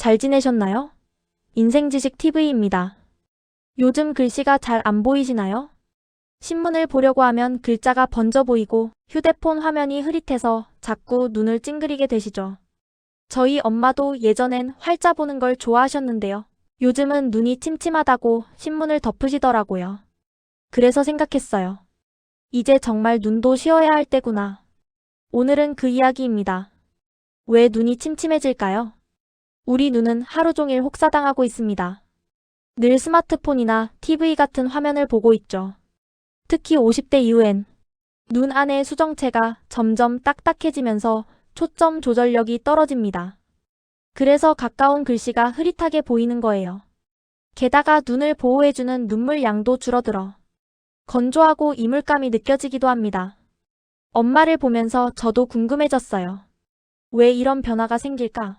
잘 지내셨나요? 인생지식 TV입니다. 요즘 글씨가 잘 안 보이시나요? 신문을 보려고 하면 글자가 번져 보이고 휴대폰 화면이 흐릿해서 자꾸 눈을 찡그리게 되시죠. 저희 엄마도 예전엔 활자 보는 걸 좋아하셨는데요. 요즘은 눈이 침침하다고 신문을 덮으시더라고요. 그래서 생각했어요. 이제 정말 눈도 쉬어야 할 때구나. 오늘은 그 이야기입니다. 왜 눈이 침침해질까요? 우리 눈은 하루 종일 혹사당하고 있습니다. 늘 스마트폰이나 TV 같은 화면을 보고 있죠. 특히 50대 이후엔 눈 안의 수정체가 점점 딱딱해지면서 초점 조절력이 떨어집니다. 그래서 가까운 글씨가 흐릿하게 보이는 거예요. 게다가 눈을 보호해주는 눈물 양도 줄어들어 건조하고 이물감이 느껴지기도 합니다. 엄마를 보면서 저도 궁금해졌어요. 왜 이런 변화가 생길까?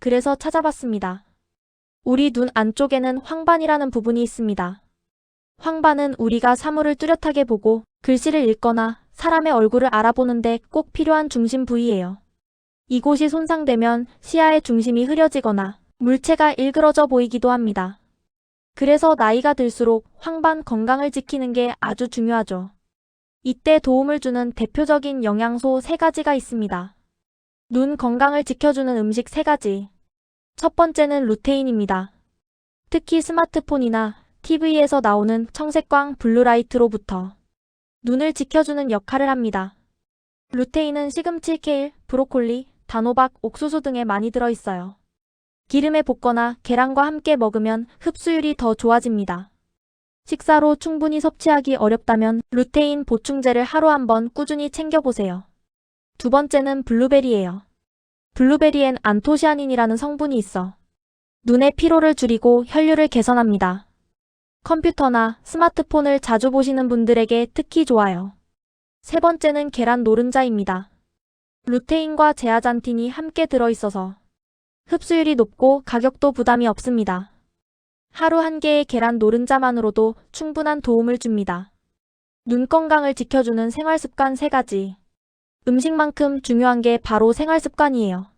그래서 찾아봤습니다. 우리 눈 안쪽에는 황반이라는 부분이 있습니다. 황반은 우리가 사물을 뚜렷하게 보고 글씨를 읽거나 사람의 얼굴을 알아보는데 꼭 필요한 중심 부위예요. 이곳이 손상되면 시야의 중심이 흐려지거나 물체가 일그러져 보이기도 합니다. 그래서 나이가 들수록 황반 건강을 지키는 게 아주 중요하죠. 이때 도움을 주는 대표적인 영양소 3가지가 있습니다. 눈 건강을 지켜주는 음식 3가지. 첫 번째는 루테인입니다. 특히 스마트폰이나 TV에서 나오는 청색광 블루라이트로부터 눈을 지켜주는 역할을 합니다. 루테인은 시금치, 케일, 브로콜리, 단호박, 옥수수 등에 많이 들어있어요. 기름에 볶거나 계란과 함께 먹으면 흡수율이 더 좋아집니다. 식사로 충분히 섭취하기 어렵다면 루테인 보충제를 하루 한번 꾸준히 챙겨보세요. 두 번째는 블루베리예요. 블루베리엔 안토시아닌이라는 성분이 있어 눈의 피로를 줄이고 혈류를 개선합니다. 컴퓨터나 스마트폰을 자주 보시는 분들에게 특히 좋아요. 세 번째는 계란 노른자입니다. 루테인과 제아잔틴이 함께 들어있어서 흡수율이 높고 가격도 부담이 없습니다. 하루 한 개의 계란 노른자만으로도 충분한 도움을 줍니다. 눈 건강을 지켜주는 생활습관 3가지. 음식만큼 중요한 게 바로 생활 습관이에요.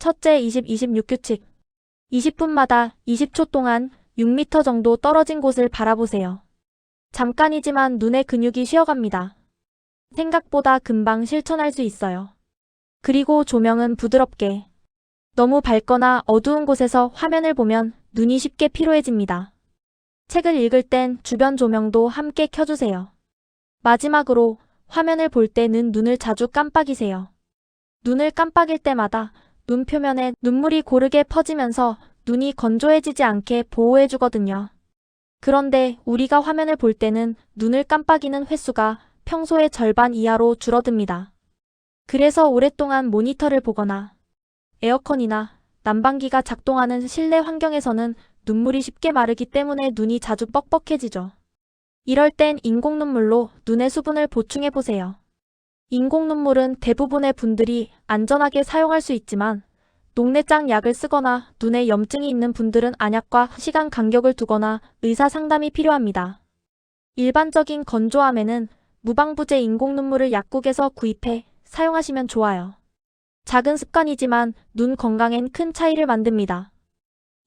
첫째 20-26 규칙. 20분마다 20초 동안 6m 정도 떨어진 곳을 바라보세요. 잠깐이지만 눈의 근육이 쉬어갑니다. 생각보다 금방 실천할 수 있어요. 그리고 조명은 부드럽게. 너무 밝거나 어두운 곳에서 화면을 보면 눈이 쉽게 피로해집니다. 책을 읽을 땐 주변 조명도 함께 켜주세요. 마지막으로 화면을 볼 때는 눈을 자주 깜빡이세요. 눈을 깜빡일 때마다 눈 표면에 눈물이 고르게 퍼지면서 눈이 건조해지지 않게 보호해주거든요. 그런데 우리가 화면을 볼 때는 눈을 깜빡이는 횟수가 평소의 절반 이하로 줄어듭니다. 그래서 오랫동안 모니터를 보거나 에어컨이나 난방기가 작동하는 실내 환경에서는 눈물이 쉽게 마르기 때문에 눈이 자주 뻑뻑해지죠. 이럴 땐 인공 눈물로 눈의 수분을 보충해 보세요. 인공 눈물은 대부분의 분들이 안전하게 사용할 수 있지만 녹내장 약을 쓰거나 눈에 염증이 있는 분들은 안약과 시간 간격을 두거나 의사 상담이 필요합니다. 일반적인 건조함에는 무방부제 인공 눈물을 약국에서 구입해 사용하시면 좋아요. 작은 습관이지만 눈 건강엔 큰 차이를 만듭니다.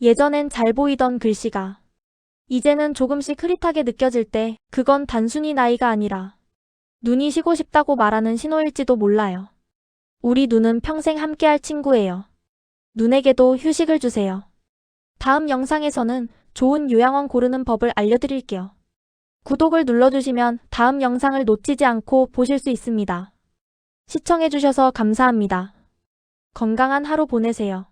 예전엔 잘 보이던 글씨가 이제는 조금씩 흐릿하게 느껴질 때 그건 단순히 나이가 아니라 눈이 쉬고 싶다고 말하는 신호일지도 몰라요. 우리 눈은 평생 함께할 친구예요. 눈에게도 휴식을 주세요. 다음 영상에서는 좋은 요양원 고르는 법을 알려드릴게요. 구독을 눌러주시면 다음 영상을 놓치지 않고 보실 수 있습니다. 시청해주셔서 감사합니다. 건강한 하루 보내세요.